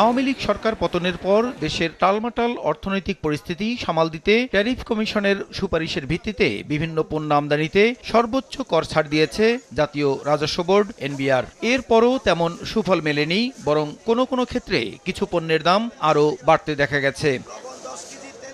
আওয়ামী লীগ সরকার পতনের পর দেশের টালমাটাল অর্থনৈতিক পরিস্থিতি সামাল দিতে ট্যারিফ কমিশনের সুপারিশের ভিত্তিতে বিভিন্ন পণ্য আমদানিতে সর্বোচ্চ কর ছাড় দিয়েছে জাতীয় রাজস্ব বোর্ড, এনবিআর। এরপরও তেমন সুফল মেলেনি, বরং কোনো কোনো ক্ষেত্রে কিছু পণ্যের দাম আরও বাড়তে দেখা গেছে।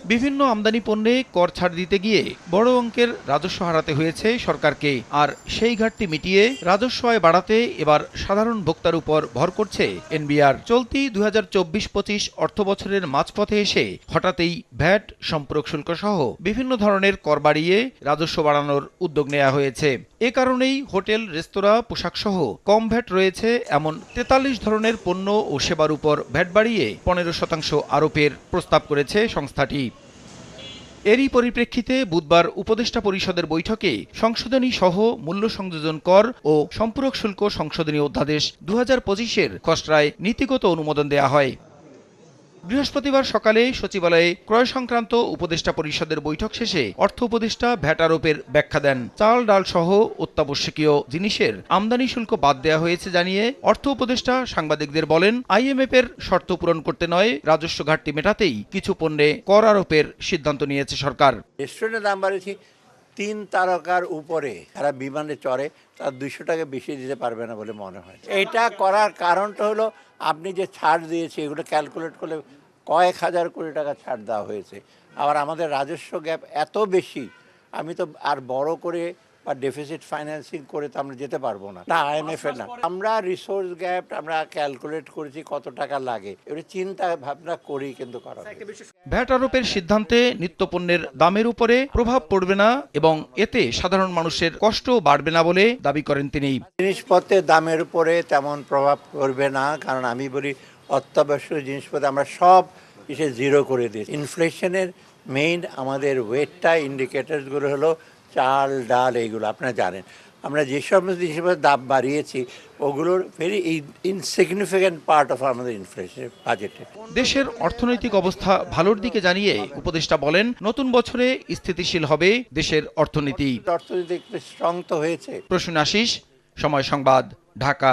বিভিন্ন আমদানি পণ্যে কর ছাড় দিতে গিয়ে বড় অঙ্কের রাজস্ব হারাতে হয়েছে সরকারকে। আর সেই ঘাটতি মিটিয়ে রাজস্ব আয় বাড়াতে এবার সাধারণ ভোক্তার উপর ভর করছে এনবিআর। চলতি দুই হাজার চব্বিশ পঁচিশ অর্থ বছরের মাঝপথে এসে হঠাৎই ভ্যাট, সম্পর্ক শুল্ক সহ বিভিন্ন ধরনের কর বাড়িয়ে রাজস্ব বাড়ানোর উদ্যোগ নেওয়া হয়েছে। এ কারণেই হোটেল, রেস্তোরাঁ পোশাক সহ কম ভ্যাট রয়েছে এমন তেতাল্লিশ ধরনের পণ্য ও সেবার উপর ভ্যাট বাড়িয়ে পনেরো শতাংশ আরোপের প্রস্তাব করেছে সংস্থাটি। এরই পরিপ্রেক্ষিতে বুধবার উপদেষ্টা পরিষদের বৈঠকে সংশোধনী সহ মূল্য সংযোজন কর ও সম্পূরক শুল্ক সংশোধনী অধ্যাদেশ দু হাজার পঁচিশের খসড়ায় নীতিগত অনুমোদন দেওয়া হয়। বৃহস্পতিবার সকালে সচিবালয়ে ক্রয় সংক্রান্ত উপদেষ্টা পরিষদের বৈঠক শেষে অর্থ উপদেষ্টা ভ্যাট আরোপের ব্যাখ্যা দেন। চাল, ডাল সহ অত্যাবশ্যকীয় জিনিসের আমদানি শুল্ক বাদ দেওয়া হয়েছে জানিয়ে অর্থ উপদেষ্টা সাংবাদিকদের বলেন আইএমএফ এর শর্ত পূরণ করতে নয়, রাজস্ব ঘাটতি মেটাতেই কিছু পণ্যে কর আরোপের সিদ্ধান্ত নিয়েছে সরকার। রেস্টুরেন্টের দাম তিন তারকার উপরে যারা বিমানে চড়ে, তার দুইশো টাকা বেশি দিতে পারবে না বলে মনে হয়। এটা করার কারণটা হলো, আপনি যে ছাড় দিয়েছে, এগুলো ক্যালকুলেট করলে কয়েক হাজার কোটি টাকা ছাড় দেওয়া হয়েছে। আবার আমাদের রাজস্ব গ্যাপ এত বেশি, আমি তো আর বড় করে বা ডেফিসিট ফাইন্যান্সিং করে তো আমরা যেতে পারব না। না আইএমএফ এর না। আমরা রিসোর্স গ্যাপ আমরা ক্যালকুলেট করেছি কত টাকা লাগে। এবারে চিন্তা ভাবনা করি কিন্তু করা ভ্যাট আরোপের সিদ্ধান্তে নিত্যপণ্যের দামের উপরে প্রভাব পড়বে না এবং এতে সাধারণ মানুষের কষ্ট বাড়বে না বলে দাবি করেন তিনি। জিনিসপত্রের দামের উপরে তেমন প্রভাব পড়বে না কারণ আমি বলি অত্যাবশ্যক জিনিসপত্র আমরা সব এসে জিরো করে দিই ইনফ্লেশনের মেইন আমাদের ওয়েটটা ইন্ডিকেটার্সগুলো হলো চাল ডাল এইগুলো আপনারা জানেন। আমরা যে সমস্ত দাম বাড়িয়েছি ওগুলোর ভেরি ইনসিগনিফিক্যান্ট পার্ট অফ আমাদের ইনফ্লেশনের বাজেটে দেশের অর্থনৈতিক অবস্থা ভালোর দিকে জানিয়ে উপদেষ্টা বলেন নতুন বছরে স্থিতিশীল হবে দেশের অর্থনীতি। অর্থনীতি স্ট্রং তো হয়েছে। প্রসূন আশিস সময় সংবাদ ঢাকা।